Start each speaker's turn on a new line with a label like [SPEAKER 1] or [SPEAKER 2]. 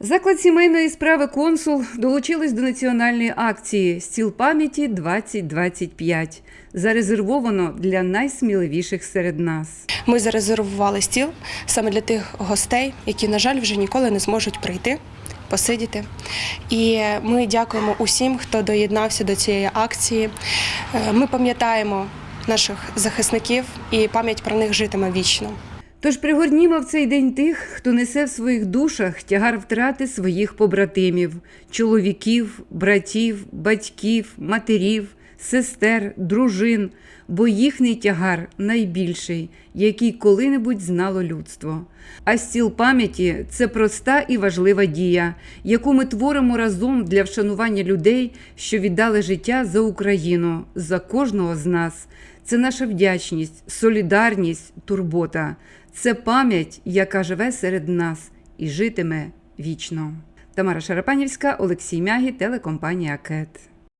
[SPEAKER 1] Заклад сімейної справи консул долучились до національної акції Стіл пам'яті 2025. Зарезервовано для найсміливіших серед нас.
[SPEAKER 2] Ми зарезервували стіл саме для тих гостей, які, на жаль, вже ніколи не зможуть прийти, посидіти. І ми дякуємо усім, хто доєднався до цієї акції. Е, Ми пам'ятаємо наших захисників, і пам'ять про них житиме вічно.
[SPEAKER 1] Тож пригорнімо в цей день тих, хто несе в своїх душах тягар втрати своїх побратимів, чоловіків, братів, батьків, матерів, сестер, дружин, бо їхній тягар найбільший, який коли-небудь знало людство. А стіл пам'яті це проста і важлива дія, яку ми творимо разом для вшанування людей, що віддали життя за Україну, за кожного з нас. Це наша вдячність, солідарність, турбота. Це пам'ять, яка живе серед нас і житиме вічно. Тамара Шарапанівська, Олексій Мягі, телекомпанія КЕТ.